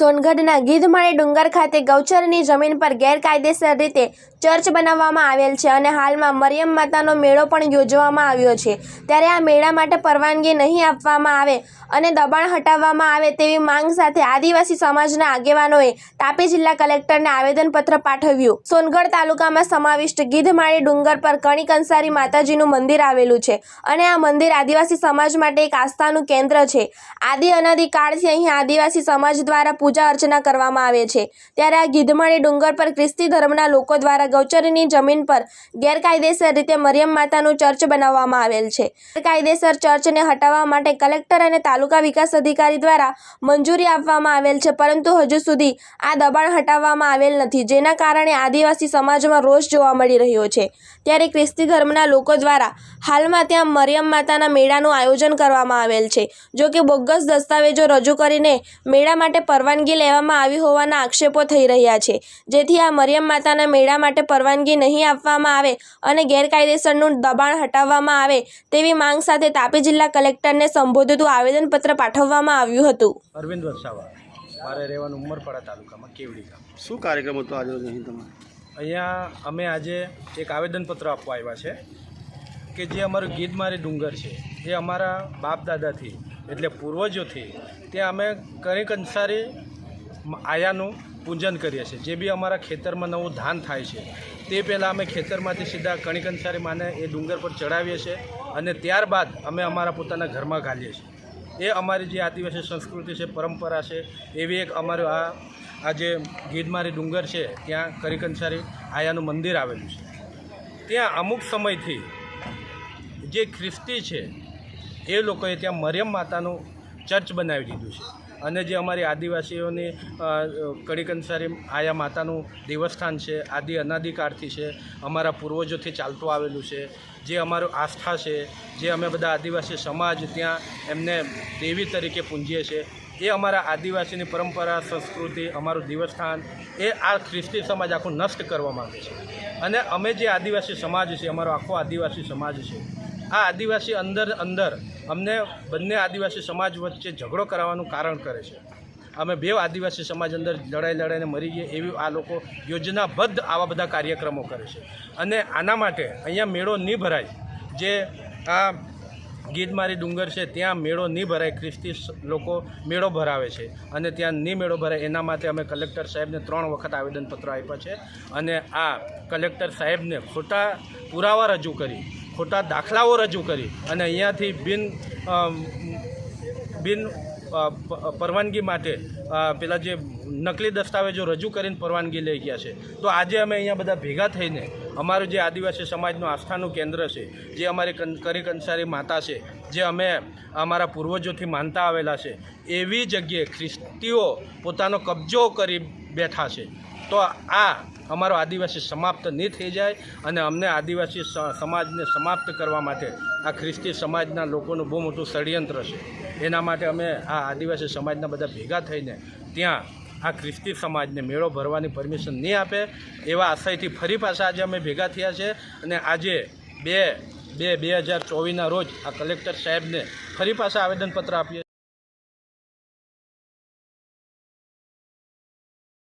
સોનગઢના ગીધમાળી ડુંગર ખાતે ગૌચરની જમીન પર ગેરકાયદેસર રીતે ચર્ચ બનાવવામાં આવેલ છે અને હાલમાં મરિયમ માતાનો મેળો પણ યોજવામાં આવ્યો છે. ત્યારે આ મેળા માટે પરવાનગી નહીં આપવામાં આવે અને દબાણ હટાવવામાં આવે તેવી માંગ સાથે આદિવાસી સમાજના આગેવાનોએ તાપી જિલ્લા કલેક્ટરને આવેદનપત્ર પાઠવ્યું. સોનગઢ તાલુકામાં સમાવિષ્ટ ગીધમાળી ડુંગર પર કણિક અંસારી માતાજીનું મંદિર આવેલું છે અને આ મંદિર આદિવાસી સમાજ માટે એક આસ્થાનું કેન્દ્ર છે. આદિ અનાદિ કાળથી અહીં આદિવાસી સમાજ દ્વારા પૂજા અર્ચના કરવામાં આવે છે. ત્યારે આ ગીધમાળી ડુંગર પર ખ્રિસ્તી ધર્મના લોકો દ્વારા ગૌચરની જમીન પર ગેરકાયદેસર રીતે મરિયમ માતાનું ચર્ચ બનાવવામાં આવેલ છે. ગેરકાયદેસર ચર્ચને હટાવવા માટે કલેક્ટર અને તાલુકા વિકાસ અધિકારી દ્વારા મંજૂરી આપવામાં આવેલ છે, પરંતુ હજુ સુધી આ દબાણ હટાવવામાં આવેલ નથી, જેના કારણે આદિવાસી સમાજમાં રોષ જોવા મળી રહ્યો છે. ત્યારે ખ્રિસ્તી ધર્મના લોકો દ્વારા હાલમાં ત્યાં મરિયમ માતાના મેળાનું આયોજન કરવામાં આવેલ છે, જો કે બોગસ દસ્તાવેજો રજૂ કરીને મેળા માટે પરવાનગી લેવામાં આવી હોવાના આક્ષેપો થઈ રહ્યા છે. જેથી આ મરિયમ માતાના મેળા માટે પરવાનગી નહીં આપવામાં આવે અને ગેરકાયદેસરનું દબાણ હટાવવામાં આવે તેવી માંગ સાથે તાપી જિલ્લા કલેક્ટરને સંબોધતું આવેદનપત્ર પાઠવવામાં આવ્યું હતું. અરવિંદ વસાવા મારે રહેવાનું ઉમરપાડા તાલુકામાં કેવડી ગામ. શું કાર્યક્રમ હતો આજે અહીં તમારે? અહીંયા અમે આજે એક આવેદનપત્ર આપવા આવ્યા છે કે જે અમારું ગીધમારી ડુંગર છે. એ અમારા બાપ દાદાથી એટલે પૂર્વજોથી ત્યાં અમે કંઈક અંસારી આયાનું પૂજન કરીએ છીએ. જે બી અમારા ખેતરમાં નવું ધાન થાય છે, તે પહેલાં અમે ખેતરમાંથી સીધા કણિકંસારી માને એ ડુંગર પર ચડાવીએ છીએ અને ત્યારબાદ અમે અમારા પોતાના ઘરમાં ઘાલીએ છીએ. એ અમારી જે આદિવાસી સંસ્કૃતિ છે, પરંપરા છે, એવી એક અમારું આ આ જે ગીધમારી ડુંગર છે, ત્યાં કરિકંસારી આયાનું મંદિર આવેલું છે. ત્યાં અમુક સમયથી જે ખ્રિસ્તી છે, એ લોકોએ ત્યાં મરિયમ માતાનું ચર્ચ બનાવી દીધું છે. અને જે અમારી આદિવાસીઓની કડીકંસારી આયા માતાનું દેવસ્થાન છે, આદિ અનાદિકાળથી છે, અમારા પૂર્વજોથી ચાલતું આવેલું છે, જે અમારું આસ્થા છે, જે અમે બધા આદિવાસી સમાજ ત્યાં એમને દેવી તરીકે પૂંજીએ છીએ એ અમારા આદિવાસીની પરંપરા, સંસ્કૃતિ, અમારું દેવસ્થાન, એ આ ખ્રિસ્તી સમાજ આખું નષ્ટ કરવા માગે છે. અને અમે જે આદિવાસી સમાજ છે, અમારો આખો આદિવાસી સમાજ છે આ આદિવાસી અંદર અંદર અમને બંને આદિવાસી સમાજ વચ્ચે ઝઘડો કરાવવાનું કારણ કરે છે. અમે બે આદિવાસી સમાજ અંદર લડાઈ લડાઈને મરી ગઈએ એવી આ લોકો યોજનાબદ્ધ આવા બધા કાર્યક્રમો કરે છે. અને આના માટે અહીંયા મેળો નહીં ભરાય. જે આ ગીધમારી ડુંગર છે, ત્યાં મેળો નહીં ભરાય. ખ્રિસ્તી લોકો મેળો ભરાવે છે. અને ત્યાં નહીં મેળો ભરાય. એના માટે અમે કલેક્ટર સાહેબને ત્રણ વખત આવેદનપત્ર આપ્યા છે. અને આ કલેક્ટર સાહેબને ખોટા પુરાવા રજૂ કરી. ખોટા દાખલાઓ રજૂ કરી અને અહીંયાથી બિન બિન પરવાનગી માટે પેલા જે નકલી દસ્તાવેજો રજૂ કરીને પરવાનગી લઈ ગયા છે. તો આજે અમે અહીંયા બધા ભેગા થઈને અમારું જે આદિવાસી સમાજનું આસ્થાનું કેન્દ્ર છે, જે અમારી કરી કંસારી માતા છે, જે અમે અમારા પૂર્વજોથી માનતા આવેલા છે, એવી જગ્યાએ ખ્રિસ્તીઓ પોતાનો કબજો કરી બેઠા છે. તો આ અમારો આદિવાસી સમાપ્ત નહીં થઈ જાય અને અમને આદિવાસી સમાજને સમાપ્ત કરવા માટે આ ખ્રિસ્તી સમાજના લોકોનું બહુ મોટું ષડયંત્ર છે. એના માટે અમે આ આદિવાસી સમાજના બધા ભેગા થઈને ત્યાં આ ખ્રિસ્તી સમાજને મેળો ભરવાની પરમિશન નહીં આપે એવા આશયથી ફરી પાછા આજે અમે ભેગા થયા છે અને આજે બે બે બે હજાર ચોવીસના રોજ આ કલેક્ટર સાહેબને ફરી પાછા આવેદનપત્ર આપીએ